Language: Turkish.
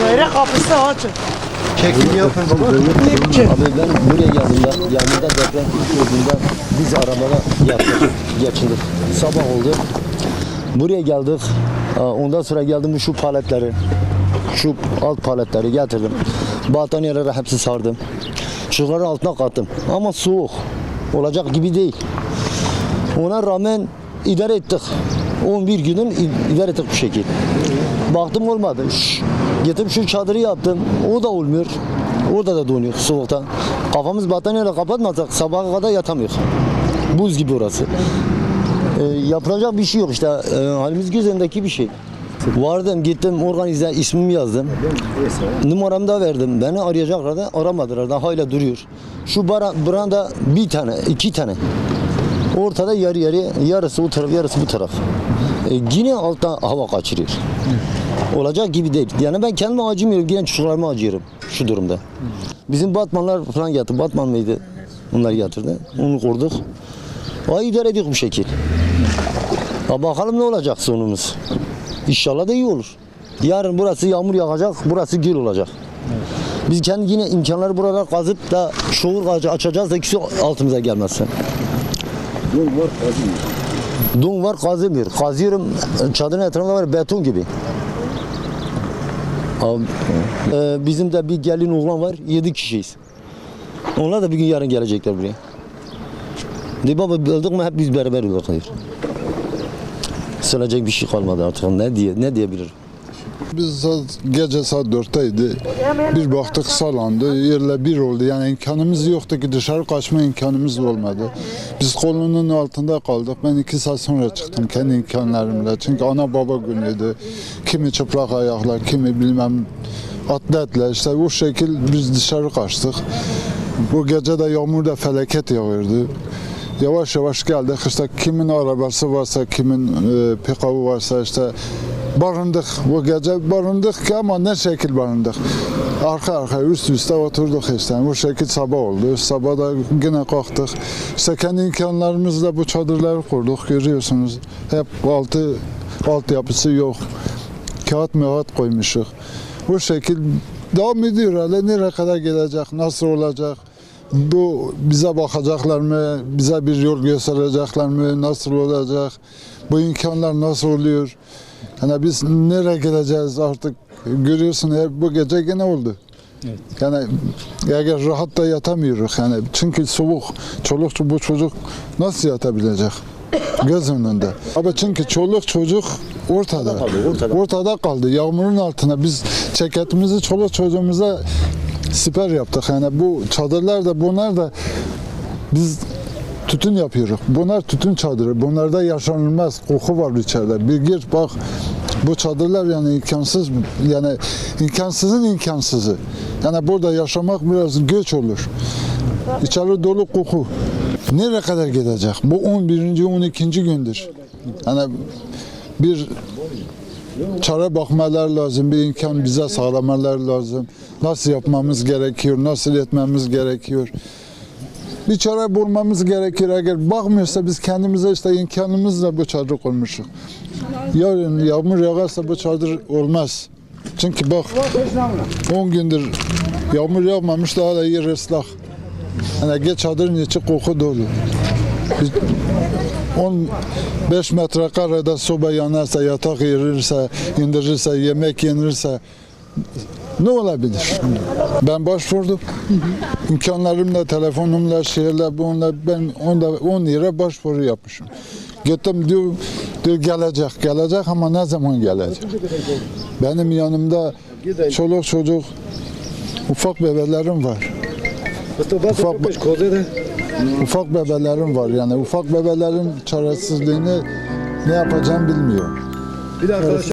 Daire kapısı açın. Çekim yapın baba. Abi ben buraya geldiğimde yanında deprem olduğunda biz arabada yattık, geçindik. Sabah oldu. Buraya geldik. Ondan sonra geldim şu paletleri, şu alt paletleri getirdim. Battaniyeleri hepsi sardım. Çocukların altına kattım. Ama soğuk. Olacak gibi değil. Ona rağmen idare ettik. 11 günün idare ettik bu şekil. Baktım olmadı. Şş, getirip şu çadırı yaptım. O da olmuyor. Orada da donuyor soğuktan. Kafamız battaniyeyle kapatmasak sabaha kadar yatamıyor. Buz gibi orası. Ee, yapılacak bir şey yok işte. Ee, halimiz gözündeki bir şey. Vardım gittim organize ismimi yazdım. Numaramı da verdim. Beni arayacaklardı aramadılar. Daha hala duruyor. Şu bara, branda bir tane, iki tane. Ortada yarı yarı, yarısı bu taraf, yarısı bu taraf. E, yine alttan hava kaçırıyor. Olacak gibi değil. Yani ben kendime acımıyorum, yine çocuklarıma acıyorum şu durumda. Bizim Batmanlar falan getirdi. Batman mıydı? Onlar getirdi. Onu kurduk. Ay idare ediyoruz bu şekil. Ha bakalım ne olacak sonumuz. İnşallah da iyi olur. Yarın burası yağmur yağacak, burası göl olacak. Biz kendi yine imkanları buralara kazıp da şuur açacağız da ikisi altımıza gelmezse. Dun var kazımıyor. Kazıyorum çadırın etrafında var beton gibi. Abi, e, bizim de bir gelin oğlan var. Yedi kişiyiz. Onlar da bir gün yarın gelecekler buraya. De baba öldük mü hep biz beraber öldük. Söyleyecek bir şey kalmadı artık. Ne diye ne diyebilirim? Biz saat, gece saat 4'teydi. Bir baktık salandı. Yerle bir oldu. Yani imkanımız yoktu ki dışarı kaçma imkanımız olmadı. Biz kolonun altında kaldık. Ben iki saat sonra çıktım kendi imkanlarımla. Çünkü ana baba günüydü. Kimi çıplak ayaklar, kimi bilmem atletler. işte o şekil biz dışarı kaçtık. Bu gece de yağmur da felaket yağıyordu. Yavaş yavaş geldik işte kimin arabası varsa, kimin e, pikabı varsa işte barındık. Bu gece barındık ki ama ne şekil barındık. Arka arkaya üst üste oturduk işte. Bu şekil sabah oldu. Sabah da yine kalktık. İşte kendi imkanlarımızla bu çadırları kurduk görüyorsunuz. Hep altı altyapısı yok. Kağıt mağat koymuşuk. Bu şekil devam ediyor. Hala nereye kadar gelecek, nasıl olacak? Bu bize bakacaklar mı? Bize bir yol gösterecekler mi? Nasıl olacak? Bu imkanlar nasıl oluyor? Yani biz nereye gideceğiz artık? Görüyorsun hep bu gece gene oldu. Yani eğer rahat da yatamıyoruz yani çünkü soğuk. Çoluk bu çocuk nasıl yatabilecek? Göz önünde. Ama çünkü çoluk çocuk ortada. ortada. Ortada kaldı. Yağmurun altına biz ceketimizi çoluk çocuğumuza siper yaptık. Yani bu çadırlar da bunlar da biz tütün yapıyoruz. Bunlar tütün çadırı. Bunlarda yaşanılmaz. Koku var içeride. Bir gir bak bu çadırlar yani imkansız yani imkansızın imkansızı. Yani burada yaşamak biraz göç olur. İçeri dolu koku. Nereye kadar gidecek? Bu 11. 12. gündür. Yani bir çare bakmalar lazım, bir imkan bize sağlamalar lazım. Nasıl yapmamız gerekiyor, nasıl etmemiz gerekiyor. Bir çare bulmamız gerekir. Eğer bakmıyorsa biz kendimize işte imkanımızla bu çadır kurmuşuz. Yarın yağmur yağarsa bu çadır olmaz. Çünkü bak 10 gündür yağmur yağmamış daha da yer ıslak. Yani geç çadırın içi koku dolu. Biz 15 metrekarede soba yanarsa, yatak yerirse, indirirse, yemek yenirse ne olabilir? Ben başvurdum. İmkanlarımla, telefonumla, şeyle, bununla ben onda 10 lira başvuru yapmışım. Gittim diyor, diyor gelecek, gelecek ama ne zaman gelecek? Benim yanımda çoluk çocuk, ufak bebelerim var. Ufak, ufak bebelerim var yani ufak bebelerin çaresizliğini ne yapacağım bilmiyorum. Bir de arkadaşlar